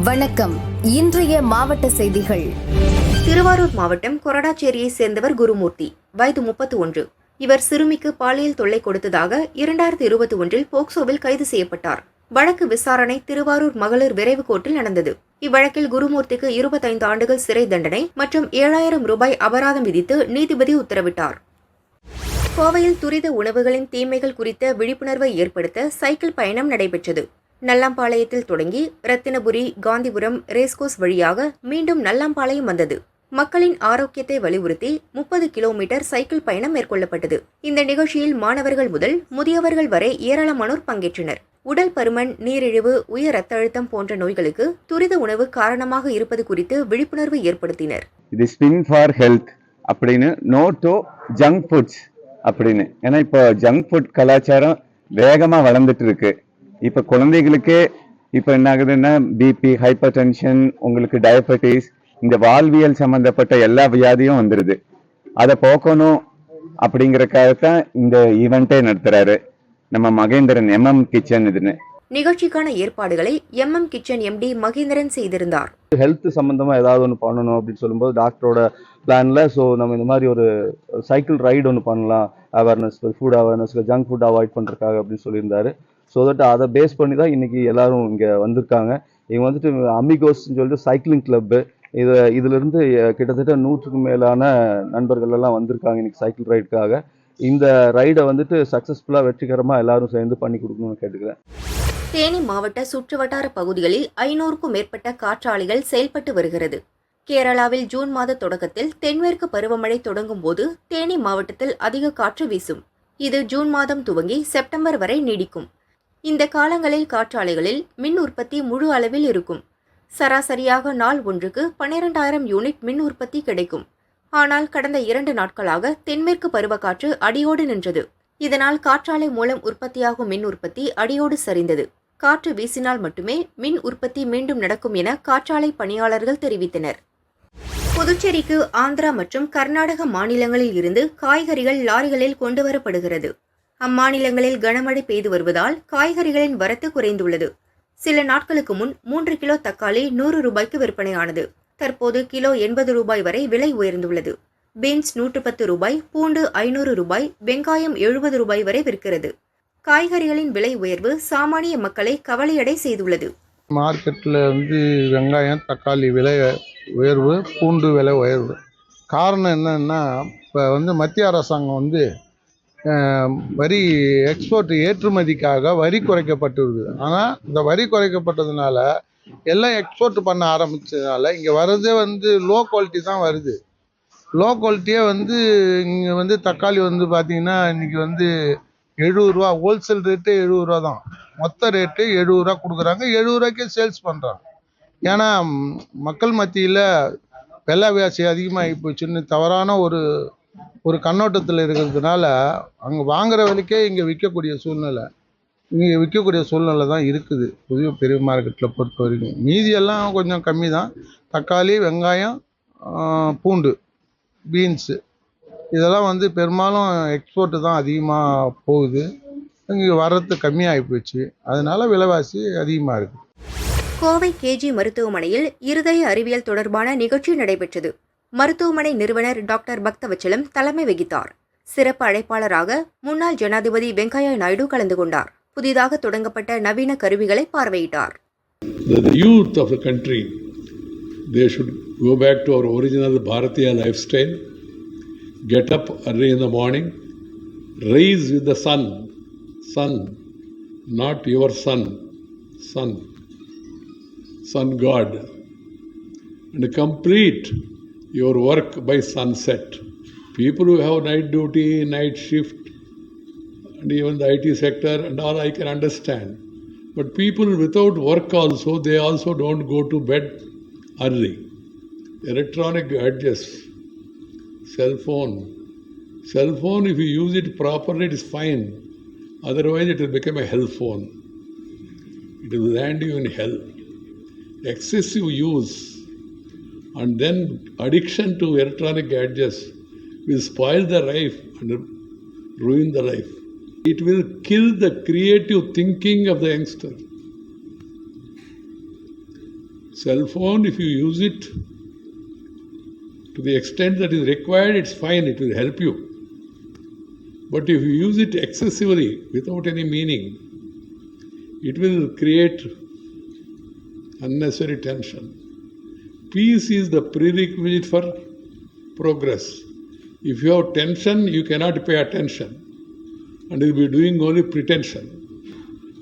வணக்கம். இன்றைய மாவட்ட செய்திகள். திருவாரூர் மாவட்டம் கொரடாச்சேரியை சேர்ந்தவர் குருமூர்த்தி. வயது முப்பத்து ஒன்று இவர் சிறுமிக்கு பாலியல் தொல்லை கொடுத்ததாக இரண்டாயிரத்தி இருபத்தி ஒன்றில் போக்சோவில் கைது செய்யப்பட்டார். வழக்கு விசாரணை திருவாரூர் மகளிர் விரைவு கோர்ட்டில் நடந்தது. இவ்வழக்கில் குருமூர்த்திக்கு இருபத்தைந்து ஆண்டுகள் சிறை தண்டனை மற்றும் ஏழாயிரம் ரூபாய் அபராதம் விதித்து நீதிபதி உத்தரவிட்டார். கோவையில் துரித உணவுகளின் தீமைகள் குறித்த விழிப்புணர்வை ஏற்படுத்த சைக்கிள் பயணம் நடைபெற்றது. நல்லாம்பாளையத்தில் தொடங்கி ரத்தினபுரி காந்திபுரம் ரேஸ்கோஸ் வழியாக மீண்டும் நல்லாம்பாளையம் வந்தது. மக்களின் ஆரோக்கியத்தை வலியுறுத்தி முப்பது கிலோமீட்டர் சைக்கிள் பயணம் மேற்கொள்ளப்பட்டது. இந்த நிகழ்ச்சியில் மாணவர்கள் முதல் முதியவர்கள் வரை ஏராளமானோர் பங்கேற்றனர். உடல் பருமன் நீரிழிவு உயர் ரத்த அழுத்தம் போன்ற நோய்களுக்கு துரித உணவு காரணமாக இருப்பது குறித்து விழிப்புணர்வு ஏற்படுத்தினர். இது ஸ்பின் ஃபார் ஹெல்த் அப்படின்னு நோ டு ஜங்க் ஃபுட்ஸ் அப்படின்னு. ஏன்னா இப்போ ஜங்க் ஃபுட் கலாச்சாரம் வேகமாக வளர்ந்துட்டு இருக்கு. இப்போ குழந்தைகளுக்கே இப்போ என்ன ஆகுதுன்னா பிபி ஹைப்பர் டென்ஷன் உங்களுக்கு டயபெட்டிஸ் இந்த வாழ்வியல் சம்பந்தப்பட்ட எல்லா வியாதியும் வந்துடுது அதை போக்கணும் அப்படிங்கறக்காகத்தான் இந்த ஈவெண்ட்டே நடத்துறாரு. நம்ம மகேந்திரன் எம்எம் கிச்சன் இதுன்னு. நிகழ்ச்சிக்கான ஏற்பாடுகளை எம்எம் கிச்சன் எம்டி மகேந்திரன் செய்திருந்தார். ஹெல்த் சம்மந்தமாக ஏதாவது ஒன்று பண்ணணும் அப்படின்னு சொல்லும்போது டாக்டரோட பிளானில் ஸோ நம்ம இந்த மாதிரி ஒரு சைக்கிள் ரைடு ஒன்று பண்ணலாம். Awareness food awareness junk food avoid பண்ணுறதுக்காக அப்படின்னு சொல்லியிருந்தாரு. ஸோ தட் அதை பேஸ் பண்ணி தான் இன்றைக்கி எல்லோரும் இங்கே வந்திருக்காங்க. இவங்க வந்துட்டு அமிகோஸ்ன்னு சொல்லிட்டு சைக்கிளிங் கிளப்பு இது இதிலிருந்து கிட்டத்தட்ட நூற்றுக்கும் மேலான நண்பர்கள் எல்லாம் வந்திருக்காங்க இன்றைக்கி சைக்கிள் ரைடுக்காக இந்த ரைடை வந்துட்டு சக்ஸஸ்ஃபுல்லாக வெற்றிகரமாக எல்லாரும் சேர்ந்து பண்ணி கொடுக்கணும்னு கேட்டுக்கிறேன். தேனி மாவட்ட சுற்றுவட்டார பகுதிகளில் ஐநூறுக்கும் மேற்பட்ட காற்றாலைகள் செயல்பட்டு வருகிறது. கேரளாவில் ஜூன் மாத தொடக்கத்தில் தென்மேற்கு பருவமழை தொடங்கும் போது தேனி மாவட்டத்தில் அதிக காற்று வீசும். இது ஜூன் மாதம் துவங்கி செப்டம்பர் வரை நீடிக்கும். இந்த காலங்களில் காற்றாலைகளில் மின் உற்பத்தி முழு அளவில் இருக்கும். சராசரியாக நாள் ஒன்றுக்கு பன்னிரெண்டாயிரம் யூனிட் மின் உற்பத்தி கிடைக்கும். ஆனால் கடந்த இரண்டு நாட்களாக தென்மேற்கு பருவக்காற்று அடியோடு நின்றது. இதனால் காற்றாலை மூலம் உற்பத்தியாகும் மின் உற்பத்தி அடியோடு சரிந்தது. காற்று வீசினால் மட்டுமே மின் உற்பத்தி மீண்டும் நடக்கும் என காற்றாலை பணியாளர்கள் தெரிவித்தனர். புதுச்சேரிக்கு ஆந்திரா மற்றும் கர்நாடக மாநிலங்களில் இருந்து காய்கறிகள் லாரிகளில் கொண்டு வரப்படுகிறது. அம்மாநிலங்களில் கனமழை பெய்து வருவதால் காய்கறிகளின் வரத்து குறைந்துள்ளது. சில நாட்களுக்கு முன் மூன்று கிலோ தக்காளி நூறு ரூபாய்க்கு விற்பனையானது. தற்போது கிலோ எண்பது ரூபாய் வரை விலை உயர்ந்துள்ளது. பீன்ஸ் நூற்று பத்து ரூபாய் பூண்டு ஐநூறு ரூபாய் வெங்காயம் எழுபது ரூபாய் வரை விற்கிறது. காய்கறிகளின் விலை உயர்வு சாமானிய மக்களை கவலையடை செய்துள்ளது. மார்க்கெட்டில் வந்து வெங்காயம் தக்காளி விலை உயர்வு பூண்டு விலை உயர்வு. காரணம் என்னன்னா இப்போ வந்து மத்திய அரசாங்கம் வந்து வரி எக்ஸ்போர்ட் ஏற்றுமதிக்காக வரி குறைக்கப்பட்டிருக்குது. ஆனால் இந்த வரி குறைக்கப்பட்டதுனால எல்லாம் எக்ஸ்போர்ட் பண்ண ஆரம்பிச்சதுனால இங்கே வர்றதே வந்து லோ குவாலிட்டி தான் வருது. லோ குவாலிட்டியே வந்து இங்கே வந்து தக்காளி வந்து பார்த்தீங்கன்னா இன்றைக்கி வந்து எழுபது ரூபா ஹோல்சேல் ரேட்டு எழுபது ரூபா தான். மொத்த ரேட்டு எழுபது ரூபா கொடுக்குறாங்க. எழுபது ரூபாய்க்கே சேல்ஸ் பண்ணுறாங்க ஏன்னா மக்கள் மத்தியில் விலைவாசி அதிகமாகி போச்சுன்னு தவறான ஒரு ஒரு கண்ணோட்டத்தில் இருக்கிறதுனால அங்கே வாங்குற விலைக்கே இங்கே விற்கக்கூடிய சூழ்நிலை. இங்கே விற்கக்கூடிய சூழ்நிலை தான் இருக்குது. புதிய பெரிய மார்க்கெட்டில் பொறுத்த வரைக்கும். மீதியெல்லாம் கொஞ்சம் கம்மி தான் தக்காளி வெங்காயம் பூண்டு பீன்ஸு இதெல்லாம் வந்து பெரும்பாலும் எக்ஸ்போர்ட்டு தான் அதிகமாக போகுது. இங்கே வர்றது கம்மியாகி போச்சு. அதனால விலைவாசி அதிகமாக இருக்குது கோவை கேஜி மருத்துவமனையில் இருதய அறிவியல் தொடர்பான நிகழ்ச்சி நடைபெற்றது. மருத்துவமனை நிறுவனர் டாக்டர் பக்தவச்சலம் தலைமை வகித்தார் சிறப்பு அழைப்பாளராக முன்னாள் ஜனாதிபதி வெங்கையா நாயுடு கலந்து கொண்டார் புதிதாக தொடங்கப்பட்ட நவீன கருவிகளை பார்வையிட்டார் the, the youth of the country, they should go back to our original Bharatiya lifestyle, get up early in the morning, rise with the sun, sun, not your sun, sun, sun god, and complete your work by sunset. People who have night duty, night shift, and even the IT sector and all I can understand. But people without work also, they also don't go to bed early. Electronic gadgets, cell phone. Cell phone, if you use it properly, it is fine. Otherwise, it will become a hell phone. It will land you in hell. Excessive use and then addiction to electronic gadgets will spoil the life and ruin the life. It will kill the creative thinking of the youngster. Cell phone, if you use it to the extent that is required, it's fine, it will help you. But if you use it excessively without any meaning, it will create unnecessary tension. Peace is the prerequisite for progress. If you have tension, you cannot pay attention and you'll be doing only pretension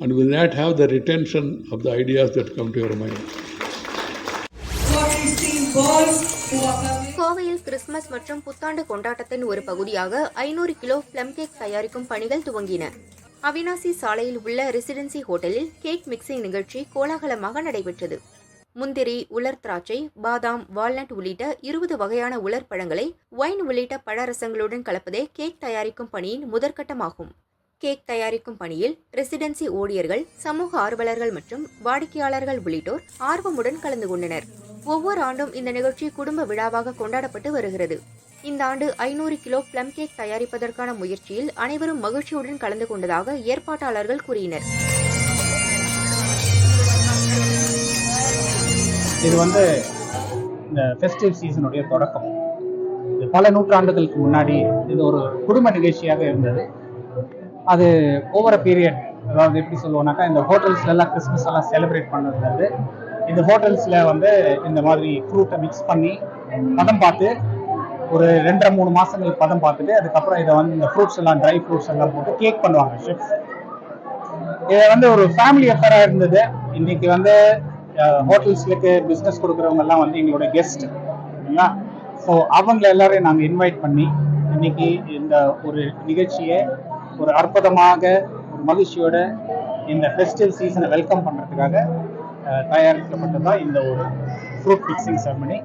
and will not have the retention of the ideas that come to your mind. கோவையில் Christmas மற்றும் புத்தாண்டு கொண்டாட்டத்தின் ஒரு பகுதியாக ஐநூறு kilo PM cake தயாரிக்கும் பணிகள் துவங்கின அவினாசி சாலையில் உள்ள ரெசிடென்சி ஹோட்டலில் கேக் மிக்சிங் நிகழ்ச்சி கோலாகலமாக நடைபெற்றது முந்திரி உலர் திராட்சை பாதாம் வால்நட் உள்ளிட்ட இருபது வகையான உலர் பழங்களை ஒயின் உள்ளிட்ட பழரசங்களுடன் கலப்பதே கேக் தயாரிக்கும் பணியின் முதற்கட்டமாகும். கேக் தயாரிக்கும் பணியில் ரெசிடென்சி ஊழியர்கள் சமூக ஆர்வலர்கள் மற்றும் வாடிக்கையாளர்கள் உள்ளிட்டோர் ஆர்வமுடன் கலந்து கொண்டனர். ஒவ்வொரு ஆண்டும் இந்த நிகழ்ச்சி குடும்ப விழாவாக கொண்டாடப்பட்டு வருகிறது. இந்த ஆண்டு ஐநூறு கிலோ பிளம் கேக் தயாரிப்பதற்கான முயற்சியில் அனைவரும் மகிழ்ச்சியுடன் கலந்து கொண்டதாக ஏற்பாட்டாளர்கள் கூறினர். இது வந்து இந்த ஃபெஸ்டிவ் சீசனுடைய தொடக்கம். பல நூற்றாண்டுகளுக்கு முன்னாடி இது ஒரு குடும்ப நிகழ்ச்சியாக இருந்தது. அது ஓவர பீரியட் அதாவது எப்படி சொல்லுவோம்னாக்கா இந்த ஹோட்டல்ஸ்ல எல்லாம் கிறிஸ்மஸ் எல்லாம் செலிப்ரேட் பண்ணது இந்த ஹோட்டல்ஸ்ல வந்து இந்த மாதிரி ஃப்ரூட்டை மிக்ஸ் பண்ணி பதம் பார்த்து ஒரு ரெண்டரை மூணு மாசங்களுக்கு பதம் பார்த்துட்டு அதுக்கப்புறம் இதை வந்து இந்த ஃப்ரூட்ஸ் எல்லாம் ட்ரை ஃப்ரூட்ஸ் எல்லாம் போட்டு கேக் பண்ணுவாங்க ஷெஃப் இது வந்து ஒரு ஃபேமிலி அஃபேரா இருந்தது. இன்னைக்கு வந்து ஹோட்டல்ஸ்லுக்கு பிஸ்னஸ் கொடுக்குறவங்க எல்லாம் வந்து எங்களோட கெஸ்ட் இல்லைங்களா ஸோ அவங்கள எல்லாரையும் நாங்கள் இன்வைட் பண்ணி இன்னைக்கு இந்த ஒரு நிகழ்ச்சியை ஒரு அற்புதமாக ஒரு மகிழ்ச்சியோட இந்த ஃபெஸ்டிவல் சீசனை வெல்கம் பண்ணுறதுக்காக தயாரிக்கப்பட்டதான் இந்த ஒரு ஃப்ரூட் பிக்சிங் செரமனி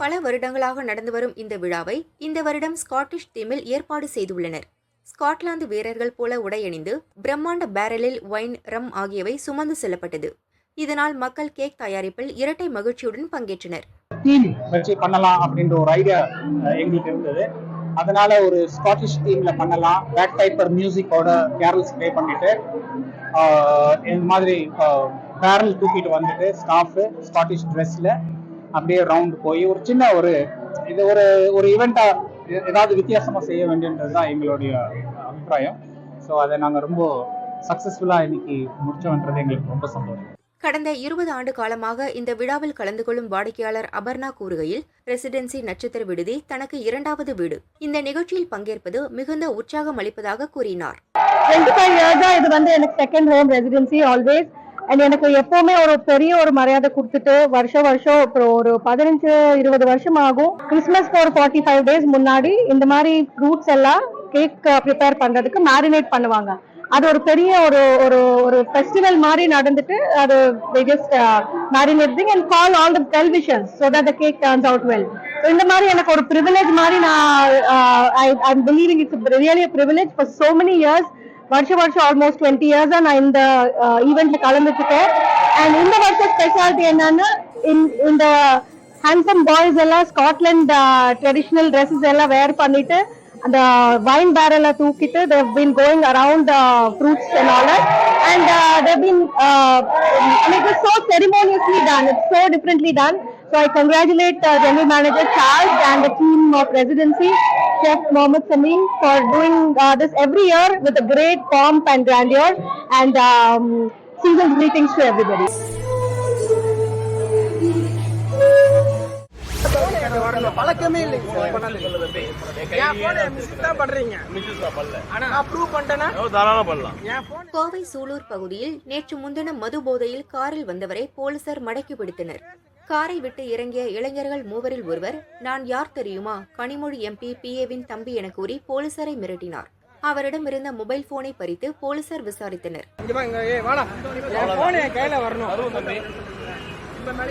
பல வருடங்களாக நடந்து வரும் இந்த விழாவை இந்த வருடம் ஸ்காட்டிஷ் தீமில் ஏற்பாடு செய்துள்ளனர். ஸ்காட்லாந்து வீரர்கள் போல உடையணிந்து பிரம்மாண்ட பேரலில் ஒயின் ரம் ஆகியவை சுமந்து செல்லப்பட்டது. இதனால் மக்கள் கேக் தயாரிப்பில் இரட்டை மகிழ்ச்சியுடன் பங்கேற்றனர். தீம் வச்சு பண்ணலாம் அப்படின்ற ஒரு ஐடியா எங்களுக்கு இருந்தது. அதனால ஒரு ஸ்காட்டிஷ் தீம்ல பண்ணலாம். பேக் டைப்பர் மியூசிக்கோட கேரல்ஸ் ப்ளே பண்ணிட்டு இந்த மாதிரி பேரல் தூக்கிட்டு வந்துட்டு ஸ்டாஃப் ஸ்காட்டிஷ் ட்ரெஸ்ல அப்படியே ரவுண்ட் போய் ஒரு சின்ன ஒரு இது ஒரு ஒரு ஈவெண்ட்டா ஏதாவது வித்தியாசமா செய்ய வேண்டியது தான் எங்களுடைய அபிப்பிராயம். ஸோ அதை நாங்கள் ரொம்ப சக்ஸஸ்ஃபுல்லா இன்னைக்கு முடிச்சோன்றது எங்களுக்கு ரொம்ப சந்தோஷம். கடந்த இருபது ஆண்டு காலமாக இந்த விழாவில் கலந்து கொள்ளும் வாடிக்கையாளர் அபர்ணா கூறுகையில் ரெசிடென்சி நட்சத்திர விடுதி தனக்கு இரண்டாவது வீடு. இந்த நிகழ்ச்சியில் பங்கேற்பது மிகுந்த உற்சாகம் அளிப்பதாக கூறினார். இது வந்து எனக்கு second home residency always and எனக்கு எப்பவுமே ஒரு பெரிய ஒரு மரியாதை கொடுத்துட்டு வருஷம் வருஷம் அப்புறம் ஒரு பதினஞ்சு இருபது வருஷம் ஆகும் கிறிஸ்மஸ்க்கு ஒரு ஃபார்ட்டி ஃபைவ் டேஸ் முன்னாடி இந்த மாதிரி ஃப்ரூட்ஸ் எல்லாம் கேக் ப்ரிப்பேர் பண்றதுக்கு மேரினேட் பண்ணுவாங்க. அது ஒரு பெரிய ஒரு ஒரு ஒரு ஃபெஸ்டிவல் மாதிரி நடந்துட்டு அது just marinate thing and call all the televisions so that the cake turns out well so இந்த மாதிரி எனக்கு ஒரு ப்ரிவிலேஜ் மாதிரி நான் I I believing it's really privilege for so many years வருஷம் வருஷம் ஆல்மோஸ்ட் டுவெண்ட்டி இயர்ஸா நான் இந்த uh, ஈவெண்ட்ல கலந்துட்டுட்டேன் அண்ட் இந்த வருஷம் ஸ்பெஷாலிட்டி என்னன்னா இந்த- இந்த ஹேண்ட்ஸம் பாய்ஸ் எல்லாம் ஸ்காட்லாண்ட் ட்ரெடிஷ்னல் ட்ரெஸ்ஸஸ் எல்லாம் வேர் பண்ணிட்டு அந்த வைன் பேரல தூக்கிட்டு they've been around fruits the and and all so and uh, they've been uh, so I congratulate uh, General Manager Charles and the team of Residency, Chef Mohammed Samin for doing uh, this every year with a great pomp and grandeur and um, season's greetings to everybody. பழக்கமே இல்லைங்க sir பண்ணது என் போன miss தான் பண்றீங்க ஆனா நான் prove பண்ணிட்டேன்னா என் phone Kovai Sulur பகுதியில் நேற்று முன்தினம் மது போதையில் காரில் வந்தவரை போலீசார் மடக்கி பிடித்தனர் காரை விட்டு இறங்கிய இளைஞர்கள் மூவரில் ஒருவர் நான் யார் தெரியுமா? கனிமொழி எம்பி பிஏவின் தம்பி என கூறி போலீசாரை மிரட்டினார். அவரிடம் இருந்த மொபைல் போனை பறித்து போலீசார் விசாரித்தனர்.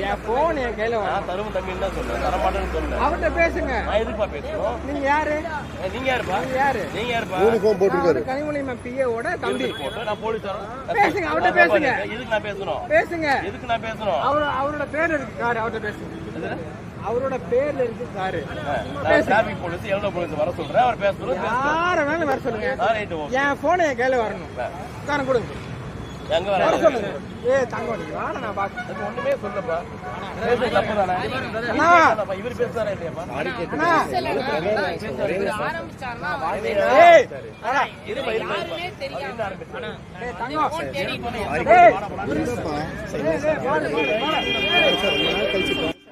என் போன் என் கையில வரணும் தரும் தம்பி தான் சொன்னேன் தரமாட்டேன்னு சொன்னேன் அவர்கிட்ட பேசுங்க. நான் பேசணும் நீங்க யாரு? நீங்க யாருப்பா? நீங்க யாரு? நீங்க யாருப்பா? நான் கனிமொழி பிஏவோட தம்பி. போட்டு நான் போலீஸ் வரேன் பேசுங்க, அவர்ட்ட பேசுங்க. எதுக்கு நான் பேசணும் பேசுங்க. எதுக்கு நான் பேசணும் அவர் அவரோட பேர் இருக்கு. காரு அவர்கிட்ட பேசுங்க. அவரோட பேர்ல இருக்கு. சாரு நான் டிராபிக் போலீஸ் எவ்வளோ போலீஸ் வர சொல்றேன். அவர் யார வேணாலும் வர சொல்லுங்க. என் போனை என் கையில வரணும். உட்கார கொடுங்க. எங்க வர ஏ தங்க வாடா நான் பாக்க ஒண்ணுமே சொல்லப்பா பேசுறது தப்பு தானே. இவர் பேசுறாரா இல்லையாப்பா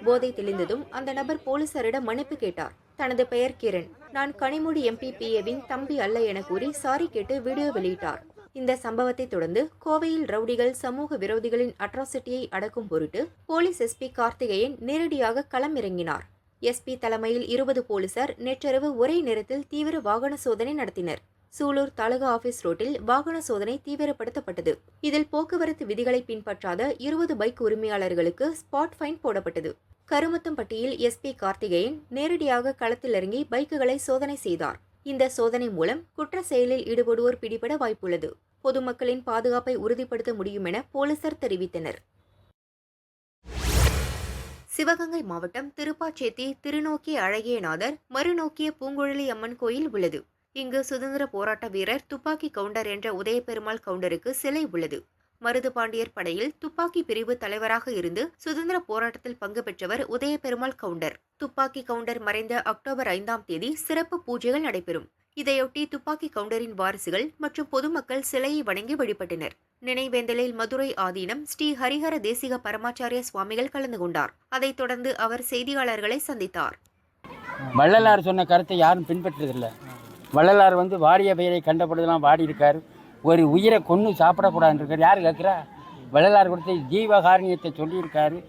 போதை தெளிந்ததும் அந்த நபர் போலீசாரிடம் மன்னிப்பு கேட்டார். தனது பெயர் கிரண். நான் கனிமொழி எம்பிபிஏவின் தம்பி அல்ல என கூறி சாரி கேட்டு வீடியோ வெளியிட்டார். இந்த சம்பவத்தை தொடர்ந்து கோவையில் ரவுடிகள் சமூக விரோதிகளின் அட்ராசிட்டியை அடக்கும் பொருட்டு போலீஸ் எஸ்பி கார்த்திகேயன் நேரடியாக களமிறங்கினார். எஸ்பி தலைமையில் இருபது போலீசார் நேற்றிரவு ஒரே நேரத்தில் தீவிர வாகன சோதனை நடத்தினர். சூலூர் தாலுகா ஆபீஸ் ரோட்டில் வாகன சோதனை தீவிரப்படுத்தப்பட்டது. இதில் போக்குவரத்து விதிகளை பின்பற்றாத இருபது பைக் உரிமையாளர்களுக்கு ஸ்பாட் ஃபைன் போடப்பட்டது. கருமத்தம்பட்டியில் எஸ்பி கார்த்திகேயன் நேரடியாக களத்தில் இறங்கி பைக்குகளை சோதனை செய்தார். இந்த சோதனை மூலம் குற்ற செயலில் ஈடுபடுவோர் பிடிபட வாய்ப்புள்ளது. பொதுமக்களின் பாதுகாப்பை உறுதிப்படுத்த முடியும் என போலீசார் தெரிவித்தனர். சிவகங்கை மாவட்டம் திருப்பாச்சேத்தி திருநோக்கிய அழகியநாதர் மறுநோக்கிய பூங்குழலி அம்மன் கோயில் உள்ளது. இங்கு சுதந்திர போராட்ட வீரர் துப்பாக்கி கவுண்டர் என்ற உதயபெருமாள் கவுண்டருக்கு சிலை உள்ளது. மருது பாண்டியர் படையில் துப்பாக்கி பிரிவு தலைவராக இருந்து சுதந்திர போராட்டத்தில் பங்கு பெற்றவர் உதயபெருமாள் கவுண்டர். துப்பாக்கி கவுண்டர் மறைந்த அக்டோபர் ஐந்தாம் தேதி சிறப்பு பூஜைகள் நடைபெறும். இதையொட்டி துப்பாக்கி கவுண்டரின் வாரிசுகள் மற்றும் பொதுமக்கள் சிலையை வணங்கி வழிபட்டனர். நினைவேந்தலில் மதுரை ஆதீனம் ஸ்ரீ ஹரிஹர தேசிக பரமாச்சாரிய சுவாமிகள் கலந்து கொண்டார். அதைத் தொடர்ந்து அவர் செய்தியாளர்களை சந்தித்தார். வள்ளலார் சொன்ன கருத்தை யாரும் பின்பற்றதில்லை வள்ளலார் வந்து வாடிய பெயரை கண்டபொழுதெல்லாம் வாடி இருக்கார் ஒரு உயிரை கொன்று சாப்பிடக்கூடாதுன்னு இருக்கார் யார் கேட்குறா வள்ளலார் கொடுத்த ஜீவகாரணியத்தை சொல்லியிருக்காரு.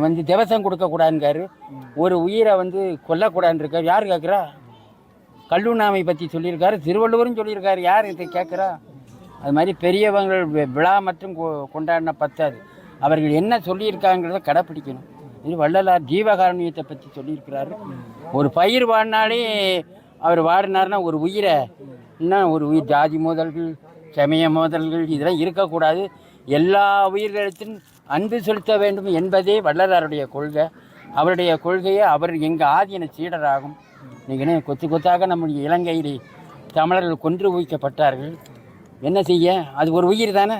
வந்து திவசம் கொடுக்கக்கூடாதுங்காரு ஒரு உயிரை வந்து கொல்லக்கூடாதுன்னு இருக்கார் யார் கேட்குறா கல்லுண்ணாமை பற்றி சொல்லியிருக்காரு. திருவள்ளுவரும் சொல்லியிருக்காரு. யார் இதை கேட்குறா அது மாதிரி பெரியவங்கள் விழா மற்றும் கொ- கொண்டாடின பத்தாது. அவர்கள் என்ன சொல்லியிருக்காங்கிறத கடைப்பிடிக்கணும். இது வள்ளலார் ஜீவகாரணியத்தை பற்றி சொல்லியிருக்கிறாரு. ஒரு பயிர் வாடினாலே அவர் வாடினார்னா ஒரு உயிரை இன்னும் ஒரு உயிர் ஜாதி மோதல்கள் சமய மோதல்கள் இதெல்லாம் இருக்கக்கூடாது. எல்லா உயிர்களிடத்தின் அன்பு செலுத்த வேண்டும் என்பதே வள்ளலாருடைய கொள்கை. அவருடைய கொள்கையை அவர் எங்கள் ஆதீன சீடராகும். நீங்கள் கொத்து கொத்தாக நம்முடைய இலங்கையில் தமிழர்கள் கொன்று குவிக்கப்பட்டார்கள். என்ன செய்ய? அது ஒரு உயிர் தானே?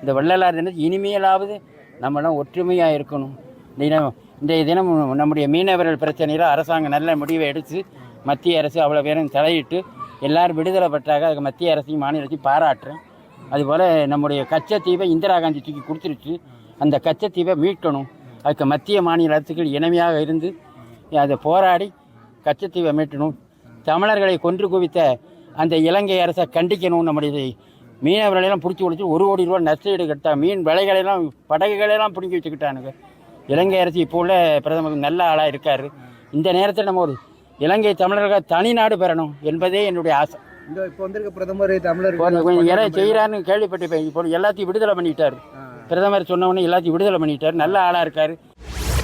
இந்த வள்ளலார் தினம் இனிமேலாவது நம்மளாம் ஒற்றுமையாக இருக்கணும். தினம் இன்றைய தினம் நம்முடைய மீனவர்கள் பிரச்சனையில் அரசாங்கம் நல்ல முடிவை எடுத்து மத்திய அரசு அவ்வளோ பேரும் தலையிட்டு எல்லாரும் விடுதலை பெற்றாக அதுக்கு மத்திய அரசையும் மாநில அரசையும் பாராட்டுறேன். அதுபோல் நம்முடைய கச்சத்தீவை இந்திரா காந்தி தூக்கி கொடுத்துருச்சு. அந்த கச்சத்தீவை மீட்கணும். அதுக்கு மத்திய மாநில அரசுகள் இணைமையாக இருந்து அதை போராடி கச்சத்தீவை மீட்டணும். தமிழர்களை கொன்று குவித்த அந்த இலங்கை அரசை கண்டிக்கணும். நம்முடைய மீனவர்களெல்லாம் பிடிச்சி கொடுத்து ஒரு கோடி ரூபா நஷ்டஈடு கட்டா மீன் விலைகளெல்லாம் படகுகளெல்லாம் பிடிங்கி வச்சுக்கிட்டானுங்க. இலங்கை அரசு இப்போ உள்ள பிரதமர் நல்ல ஆளாக இருக்கார். இந்த நேரத்தில் நம்ம ஒரு இலங்கை தமிழர்கள் தனிநாடு பெறணும் என்பதே என்னுடைய ஆசை. இந்த இப்போ வந்திருக்க பிரதமர் தமிழர் எல்லாம் செய்கிறாருன்னு கேள்விப்பட்டிருப்பேன். இப்போ எல்லாத்தையும் விடுதலை பண்ணிட்டார். பிரதமர் சொன்ன உடனே எல்லாத்தையும் விடுதலை பண்ணிட்டார். நல்ல ஆளாக இருக்கார்.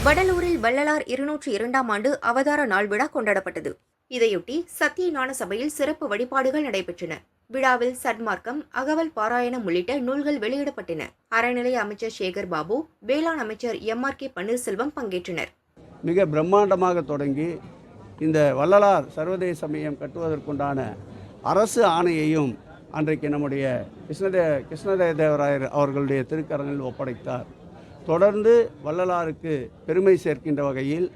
வடலூரில் வள்ளலார் இருநூற்றி இரண்டாம் ஆண்டு அவதார நாள் விழா கொண்டாடப்பட்டது. இதையொட்டி சத்திய ஞான சபையில் சிறப்பு வழிபாடுகள் நடைபெற்றன. விழாவில் சன்மார்க்கம் அகவல் பாராயணம் உள்ளிட்ட நூல்கள் வெளியிடப்பட்டன. அறநிலைய அமைச்சர் சேகர் பாபு வேளாண் அமைச்சர் எம் ஆர் கே பன்னீர்செல்வம் பங்கேற்றனர். மிக பிரம்மாண்டமாக தொடங்கி இந்த வள்ளலார் சர்வதேச மையம் கட்டுவதற்குண்டான அரசு ஆணையையும் அன்றைக்கு நம்முடைய கிருஷ்ணதே கிருஷ்ணதே தேவராயர் அவர்களுடைய திருக்கரங்களில் ஒப்படைத்தார். தொடர்ந்து வள்ளலாருக்கு பெருமை சேர்க்கின்ற வகையில்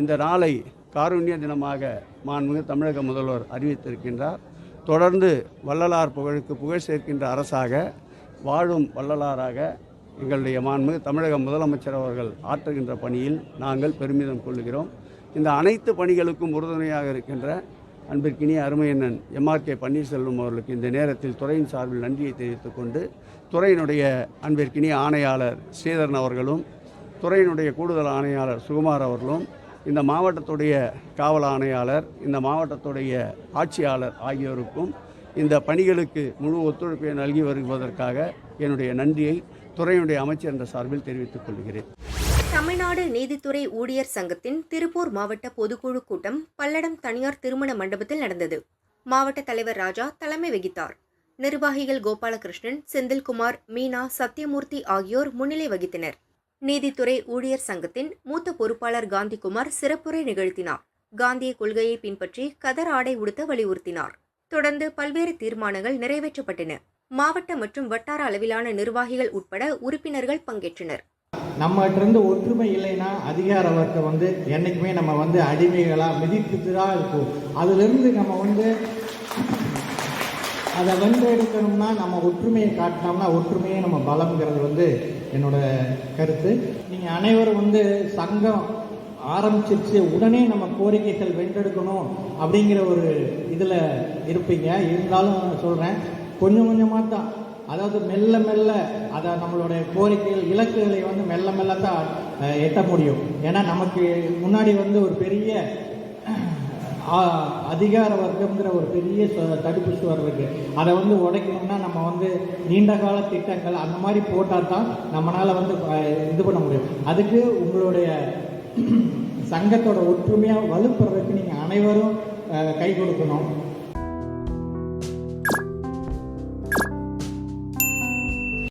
இந்த நாளை காருண்ய தினமாக மாண்புமிகு தமிழக முதல்வர் அறிவித்திருக்கின்றார். தொடர்ந்து வள்ளலார் புகழுக்கு புகழ் சேர்க்கின்ற அரசாக வாழும் வள்ளலாராக எங்களுடைய மாண்புமிகு தமிழக முதலமைச்சர் அவர்கள் ஆற்றுகின்ற பணியில் நாங்கள் பெருமிதம் கொள்கிறோம். இந்த அனைத்து பணிகளுக்கும் உறுதுணையாக இருக்கின்ற அன்பிற்கினிய அருமையண்ணன் எம்ஆர் கே பன்னீர்செல்வம் அவர்களுக்கு இந்த நேரத்தில் துறையின் சார்பில் நன்றியை தெரிவித்துக் கொண்டு துறையினுடைய அன்பிற்கினிய ஆணையாளர் ஸ்ரீதரன் அவர்களும் துறையினுடைய கூடுதல் ஆணையாளர் சுகுமார் அவர்களும் இந்த மாவட்டத்துடைய காவல் ஆணையாளர் இந்த மாவட்டத்துடைய ஆட்சியாளர் ஆகியோருக்கும் இந்த பணிகளுக்கு முழு ஒத்துழைப்பை நல்கி வருவதற்காக என்னுடைய நன்றியை துறையினுடைய அமைச்சர் என்ற சார்பில் தெரிவித்துக் கொள்கிறேன். தமிழ்நாடு நீதித்துறை ஊழியர் சங்கத்தின் திருப்பூர் மாவட்ட பொதுக்குழு கூட்டம் பல்லடம் தனியார் திருமண மண்டபத்தில் நடந்தது. மாவட்ட தலைவர் ராஜா தலைமை வகித்தார். நிர்வாகிகள் கோபாலகிருஷ்ணன் செந்தில்குமார் மீனா சத்யமூர்த்தி ஆகியோர் முன்னிலை வகித்தனர். நீதித்துறை ஊழியர் சங்கத்தின் மூத்த பொறுப்பாளர் காந்திகுமார் சிறப்புரை நிகழ்த்தினார். காந்திய கொள்கையை பின்பற்றி கதர் ஆடை உடுத்த வலியுறுத்தினார். தொடர்ந்து பல்வேறு தீர்மானங்கள் நிறைவேற்றப்பட்டன. மாவட்ட மற்றும் வட்டார அளவிலான நிர்வாகிகள் உட்பட உறுப்பினர்கள் பங்கேற்றனர். நம்மகிட்ட இருந்து ஒற்றுமை இல்லைன்னா அதிகார வர்க்கம் வந்து என்றைக்குமே நம்ம வந்து அடிமைகளாக மிதித்து தான் இருக்கும். அதுலேருந்து நம்ம வந்து அதை வென்றெடுக்கணும்னா நம்ம ஒற்றுமையை காட்டினோம்னா ஒற்றுமையை நம்ம பலம்ங்கிறது வந்து என்னோட கருத்து. நீங்கள் அனைவரும் வந்து சங்கம் ஆரம்பிச்சிருச்சு உடனே நம்ம கோரிக்கைகள் வென்றெடுக்கணும் அப்படிங்கிற ஒரு இதில் இருப்பீங்க. இருந்தாலும் சொல்கிறேன் கொஞ்சம் கொஞ்சமாக தான் அதாவது மெல்ல மெல்ல அதை நம்மளுடைய கோரிக்கைகள் இலக்குகளை வந்து மெல்ல மெல்ல தான் எட்ட முடியும். ஏன்னா நமக்கு முன்னாடி வந்து ஒரு பெரிய அதிகார வர்க்கம்ங்கிற ஒரு பெரிய தடுப்பு சுவர் இருக்கு. அதை வந்து உடைக்கணும்னா நம்ம வந்து நீண்ட கால திட்டங்கள் அந்த மாதிரி போட்டால் தான் நம்மளால் வந்து இது பண்ண முடியும். அதுக்கு உங்களுடைய சங்கத்தோட ஒற்றுமையாக வலுப்படுறதுக்கு நீங்கள் அனைவரும் கை கொடுக்கணும்.